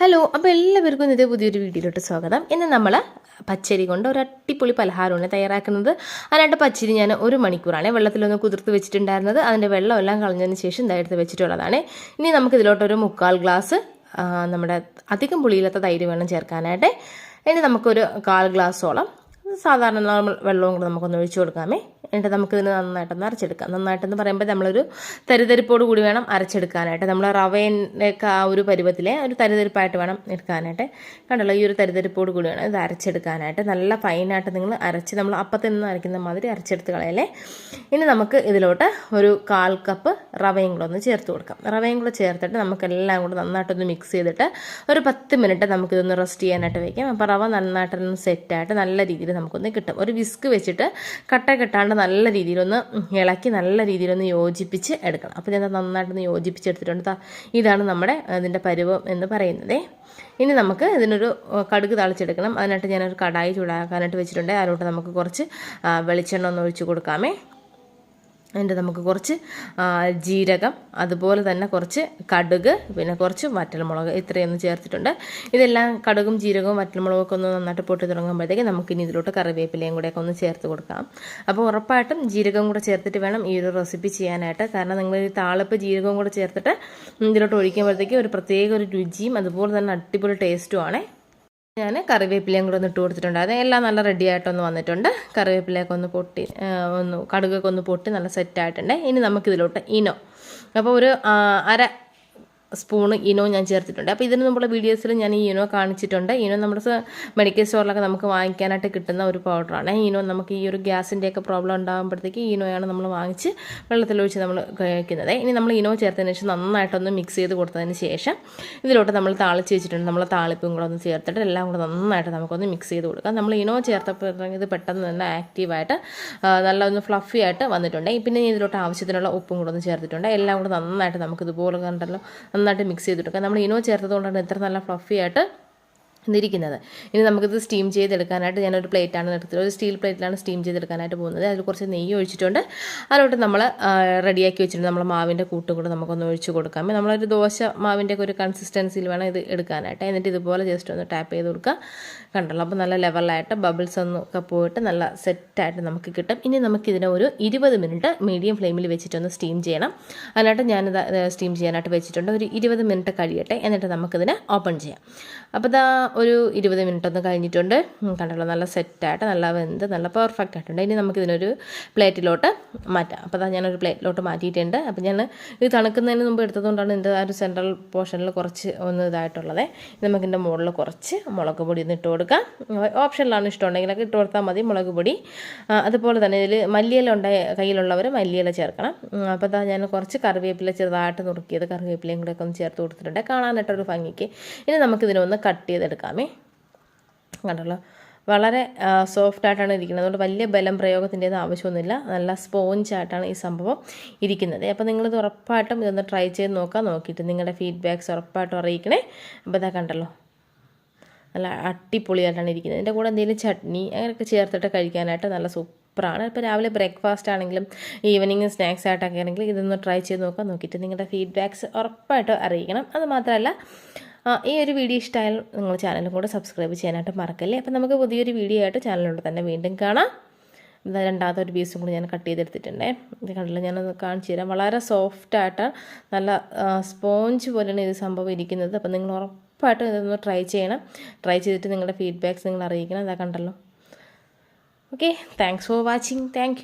Hello അപ്പോൾ എല്ലാവർക്കും ഇതേ പുതിയൊരു വീഡിയോയിലോട്ട് സ്വാഗതം. ഇന്ന് നമ്മൾ പച്ചരി കൊണ്ട് ഒരു അട്ടിപ്പൊളി പലഹാരമാണ് തയ്യാറാക്കുന്നത്. അതിനായിട്ട് പച്ചരി ഞാൻ ഒരു മണിക്കൂറാണ് വെള്ളത്തിലൊന്ന് കുതിർത്ത് വെച്ചിട്ടുണ്ടായിരുന്നത്. അതിന്റെ വെള്ളമെല്ലാം കളഞ്ഞതിന് ശേഷം ഇതായിട്ട് വെച്ചിട്ടുള്ളതാണ്. ഇനി നമുക്ക് ഇതിലോട്ടൊരു മുക്കാൽ ഗ്ലാസ് നമ്മുടെ അധികം പുളിയില്ലാത്ത തൈര് വേണം ചേർക്കാനായിട്ട്. ഇനി നമുക്കൊരു കാൽ ഗ്ലാസ്സോളം സാധാരണ നോർമൽ വെള്ളവും കൂടെ നമുക്കൊന്ന് ഒഴിച്ചു കൊടുക്കാമേ. എന്നിട്ട് നമുക്കിതിന് നന്നായിട്ടൊന്ന് അരച്ചെടുക്കാം. നന്നായിട്ടെന്ന് പറയുമ്പോൾ നമ്മളൊരു തരിതരിപ്പോട് കൂടി വേണം അരച്ചെടുക്കാനായിട്ട്. നമ്മൾ റവേന്റെ ആ ഒരു പരുവത്തിലെ ഒരു തരിതരിപ്പായിട്ട് വേണം എടുക്കാനായിട്ട്. കണ്ടല്ലോ ഈ ഒരു തരിതരിപ്പോട് കൂടി വേണം ഇത് അരച്ചെടുക്കാനായിട്ട്. നല്ല ഫൈനായിട്ട് നിങ്ങൾ അരച്ച് നമ്മൾ അപ്പത്തിൽ നിന്ന് അരയ്ക്കുന്ന മാതിരി അരച്ചെടുത്ത് കളയല്ലേ. ഇനി നമുക്ക് ഇതിലോട്ട് ഒരു കാൽ കപ്പ് റവയും കൂടെ ഒന്ന് ചേർത്ത് കൊടുക്കാം. റവയും കൂടെ ചേർത്തിട്ട് നമുക്കെല്ലാം കൂടെ നന്നായിട്ടൊന്ന് മിക്സ് ചെയ്തിട്ട് ഒരു പത്ത് മിനിറ്റ് നമുക്കിതൊന്ന് റെസ്റ്റ് ചെയ്യാനായിട്ട് വയ്ക്കാം അപ്പോൾ റവ നന്നായിട്ടൊന്ന് സെറ്റായിട്ട് നല്ല രീതിയിൽ നമുക്കൊന്ന് കിട്ടും. ഒരു വിസ്ക് വെച്ചിട്ട് കട്ട കെട്ടാണ്ട് നല്ല രീതിയിലൊന്ന് ഇളക്കി നല്ല രീതിയിലൊന്ന് യോജിപ്പിച്ച് എടുക്കണം. അപ്പോൾ ഞാൻ നന്നായിട്ടൊന്ന് യോജിപ്പിച്ചെടുത്തിട്ടുണ്ട് ഇതാണ് നമ്മുടെ അതിന്റെ പരുവം എന്ന് പറയുന്നത്. ഇനി നമുക്ക് ഇതിനൊരു കടുക് തളിച്ചെടുക്കണം. അതിനായിട്ട് ഞാനൊരു കടായി ചൂടാക്കാനായിട്ട് വെച്ചിട്ടുണ്ട്. അതിലോട്ട് നമുക്ക് കുറച്ച് വെളിച്ചെണ്ണ ഒന്ന് ഒഴിച്ച് കൊടുക്കാമേ. അതിന്റെ നമുക്ക് കുറച്ച് ജീരകം അതുപോലെ തന്നെ കുറച്ച് കടുക് പിന്നെ കുറച്ച് വറ്റൽമുളക് ഇത്രയൊന്ന് ചേർത്തിട്ടുണ്ട്. ഇതെല്ലാം കടുകും ജീരകവും വറ്റൽമുളകൊക്കെ ഒന്ന് നന്നായിട്ട് പൊട്ടി തുടങ്ങുമ്പോഴത്തേക്ക് നമുക്കിനി ഇതിലോട്ട് കറിവേപ്പിലയും കൂടെയൊക്കെ ഒന്ന് ചേർത്ത് കൊടുക്കാം. അപ്പോൾ ഉറപ്പായിട്ടും ജീരകം കൂടെ ചേർത്തിട്ട് വേണം ഈ ഒരു റെസിപ്പി ചെയ്യാനായിട്ട്. കാരണം നിങ്ങൾ ഈ താളിപ്പ് ജീരകവും കൂടെ ചേർത്തിട്ട് ഇതിലോട്ട് ഒഴിക്കുമ്പോഴത്തേക്ക് ഒരു പ്രത്യേക ഒരു രുചിയും അതുപോലെ തന്നെ അടിപൊളി ടേസ്റ്റുമാണ് ഞാൻ കറിവേപ്പിലയും കൂടെ ഒന്ന് ഇട്ട് കൊടുത്തിട്ടുണ്ടായിരുന്നു എല്ലാം നല്ല റെഡി ആയിട്ടൊന്ന് വന്നിട്ടുണ്ട്. കറിവേപ്പിലയൊക്കെ ഒന്ന് പൊട്ടി ഒന്ന് കടുകൊക്കെ ഒന്ന് പൊട്ടി നല്ല സെറ്റായിട്ടുണ്ട് ഇനി നമുക്കിതിലോട്ട് ഇനോ. അപ്പോൾ ഒരു അര സ്പൂണ് ഇനോ ഞാൻ ചേർത്തിട്ടുണ്ട്. അപ്പോൾ ഇതിന് നമ്മുടെ വീഡിയോസിൽ ഞാൻ ഈ ഇനോ കാണിച്ചിട്ടുണ്ട്. ഇനോ നമ്മുടെ മെഡിക്കൽ സ്റ്റോറിലൊക്കെ നമുക്ക് വാങ്ങിക്കാനായിട്ട് കിട്ടുന്ന ഒരു പൗഡറാണ്. ഇനോ നമുക്ക് ഈ ഒരു ഗ്യാസിന്റെയൊക്കെ പ്രോബ്ലം ഉണ്ടാകുമ്പോഴത്തേക്ക് ഇനോയാണ് നമ്മൾ വാങ്ങിച്ച് വെള്ളത്തിലൊഴിച്ച് നമ്മൾ കഴിക്കുന്നത്. ഇനി നമ്മൾ ഇനോ ചേർത്തതിന് ശേഷം നന്നായിട്ടൊന്ന് മിക്സ് ചെയ്ത് കൊടുത്തതിന് ശേഷം ഇതിലോട്ട് നമ്മൾ താളിച്ച് വെച്ചിട്ടുണ്ട്. നമ്മൾ താളിപ്പും കൂടെ ഒന്ന് ചേർത്തിട്ട് എല്ലാം കൂടെ നന്നായിട്ട് നമുക്കൊന്ന് മിക്സ് ചെയ്ത് കൊടുക്കാം. നമ്മൾ ഇനോ ചേർത്തപ്പോൾ ഇത് പെട്ടെന്ന് തന്നെ ആക്റ്റീവായിട്ട് നല്ല ഒന്ന് ഫ്ലഫി ആയിട്ട് വന്നിട്ടുണ്ട്. പിന്നെ ഇതിലോട്ട് ആവശ്യത്തിനുള്ള ഉപ്പും കൂടെ ഒന്ന് ചേർത്തിട്ടുണ്ട്. എല്ലാം കൂടെ നന്നായിട്ട് നമുക്ക് ഇതുപോലെ കണ്ടല്ലോ നന്നായിട്ട് മിക്സ് ചെയ്തെടുക്കാം നമ്മൾ ഇനോ ചേർത്തത് കൊണ്ടാണ് ഇത്ര നല്ല ഫ്ലഫി ആയിട്ട് ഇതിരിക്കുന്നത് ഇനി നമുക്കിത് സ്റ്റീം ചെയ്തെടുക്കാനായിട്ട് ഞാനൊരു പ്ലേറ്റാണ് എടുത്തത്. ഒരു സ്റ്റീൽ പ്ലേറ്റിലാണ് സ്റ്റീം ചെയ്തെടുക്കാനായിട്ട് പോകുന്നത്. അതിൽ കുറച്ച് നെയ്യ് ഒഴിച്ചിട്ടുണ്ട്. അതിലോട്ട് നമ്മൾ റെഡിയാക്കി വെച്ചിട്ടുണ്ട്. നമ്മൾ മാവിന്റെ കൂട്ട് കൂടെ നമുക്കൊന്ന് ഒഴിച്ച് കൊടുക്കാം. നമ്മളൊരു ദോശ മാവിന്റെ ഒരു കൺസിസ്റ്റൻസിയിൽ വേണം ഇത് എടുക്കാനായിട്ട്. എന്നിട്ട് ഇതുപോലെ ജസ്റ്റ് ഒന്ന് ടാപ്പ് ചെയ്ത് കൊടുക്കുക. കണ്ടല്ലോ? അപ്പോൾ നല്ല ലെവലായിട്ട് ബബിൾസ് ഒന്നും ഒക്കെ പോയിട്ട് നല്ല സെറ്റായിട്ട് നമുക്ക് കിട്ടും. ഇനി നമുക്കിതിനെ ഒരു ഇരുപത് മിനിറ്റ് മീഡിയം ഫ്ലെയിമിൽ വെച്ചിട്ടൊന്ന് സ്റ്റീം ചെയ്യണം. അതിനായിട്ട് ഞാനിത് സ്റ്റീം ചെയ്യാനായിട്ട് വെച്ചിട്ടുണ്ട്. ഒരു ഇരുപത് മിനിറ്റ് കഴിയട്ടെ. എന്നിട്ട് നമുക്കിതിനെ ഓപ്പൺ ചെയ്യാം. അപ്പോൾ ഇതാ ഒരു ഇരുപത് മിനിറ്റ് ഒന്ന് കഴിഞ്ഞിട്ടുണ്ട്. കണ്ടല്ലോ നല്ല സെറ്റായിട്ട് നല്ല വെന്ത് നല്ല പെർഫെക്റ്റ് ആയിട്ടുണ്ട്. ഇനി നമുക്കിതിനൊരു പ്ലേറ്റിലോട്ട് മാറ്റാം. അപ്പോൾ അതാ ഞാനൊരു പ്ലേറ്റിലോട്ട് മാറ്റിയിട്ടുണ്ട്. അപ്പോൾ ഞാൻ ഇത് തണുക്കുന്നതിന് മുമ്പ് എടുത്തതുകൊണ്ടാണ് ഇതിന്റെ ആ ഒരു സെൻട്രൽ പോർഷനിൽ കുറച്ച് ഒന്ന് ഇതായിട്ടുള്ളത്. നമുക്കിതിന്റെ മുകളിൽ കുറച്ച് മുളക് പൊടി ഒന്ന് ഇട്ട് കൊടുക്കാം. ഓപ്ഷനിലാണ് ഇഷ്ടമുണ്ടെങ്കിലൊക്കെ ഇട്ട് കൊടുത്താൽ മതി മുളക് പൊടി. അതുപോലെ തന്നെ ഇതിൽ മല്ലിയില ഉണ്ട് കയ്യിലുള്ളവർ മല്ലിയില ചേർക്കണം. അപ്പോൾ അതാ ഞാൻ കുറച്ച് കറിവേപ്പില ചെറുതായിട്ട് നുറുക്കിയത് കറിവേപ്പിലയും കൂടെ ഒക്കെ ഒന്ന് ചേർത്ത് കൊടുത്തിട്ടുണ്ട്. കാണാനായിട്ടൊരു ഭംഗിക്ക്. ഇനി നമുക്കിതിനൊന്ന് കട്ട് ചെയ്തെടുക്കാമേ കണ്ടല്ലോ. വളരെ സോഫ്റ്റ് ആയിട്ടാണ് ഇരിക്കുന്നത്. അതുകൊണ്ട് വലിയ ബലം പ്രയോഗത്തിന്റെ ആവശ്യമൊന്നുമില്ല. നല്ല സ്പോഞ്ച് ആയിട്ടാണ് ഈ സംഭവം ഇരിക്കുന്നത്. അപ്പോൾ നിങ്ങളിത് ഉറപ്പായിട്ടും ഇതൊന്ന് ട്രൈ ചെയ്ത് നോക്കാം. നോക്കിയിട്ട് നിങ്ങളുടെ ഫീഡ്ബാക്ക്സ് ഉറപ്പായിട്ടും അറിയിക്കണേ. അപ്പോൾ ഇതാ കണ്ടല്ലോ. നല്ല അടിപൊളിയായിട്ടാണ് ഇരിക്കുന്നത്. ഇതിന്റെ കൂടെ എന്തെങ്കിലും ചട്നി അങ്ങനെയൊക്കെ ചേർത്തിട്ട് കഴിക്കാനായിട്ട് നല്ല സൂപ്പറാണ്. ഇപ്പോൾ രാവിലെ ബ്രേക്ക്ഫാസ്റ്റ് ആണെങ്കിലും ഈവനിങ് സ്നാക്സ് ആയിട്ടൊക്കെ ആണെങ്കിലും ഇതൊന്ന് ട്രൈ ചെയ്ത് നോക്കാം. നോക്കിയിട്ട് നിങ്ങളുടെ ഫീഡ്ബാക്ക്സ് ഉറപ്പായിട്ടും അറിയിക്കണം. അത് മാത്രമല്ല ഈ ഒരു വീഡിയോ ഇഷ്ടമായാൽ നിങ്ങൾ ചാനലും കൂടെ സബ്സ്ക്രൈബ് ചെയ്യാനായിട്ട് മറക്കല്ലേ? അപ്പം നമുക്ക് പുതിയൊരു വീഡിയോ ആയിട്ട് ചാനലിലൂടെ തന്നെ വീണ്ടും കാണാം. രണ്ടാമത്തെ ഒരു പീസും കൂടി ഞാൻ കട്ട് ചെയ്തെടുത്തിട്ടുണ്ടേ. ഇത് കണ്ടില്ല? ഞാനത് കാണിച്ചു തരാം. വളരെ സോഫ്റ്റ് ആയിട്ട് നല്ല സ്പോഞ്ച് പോലെയാണ് ഇത് സംഭവം ഇരിക്കുന്നത്. അപ്പം നിങ്ങൾ ഉറപ്പായിട്ടും ഇതൊന്ന് ട്രൈ ചെയ്യണം. ട്രൈ ചെയ്തിട്ട് നിങ്ങളുടെ ഫീഡ്ബാക്ക്സ് നിങ്ങൾ അറിയിക്കണം. അതാ കണ്ടല്ലോ. Okay thanks for watching thank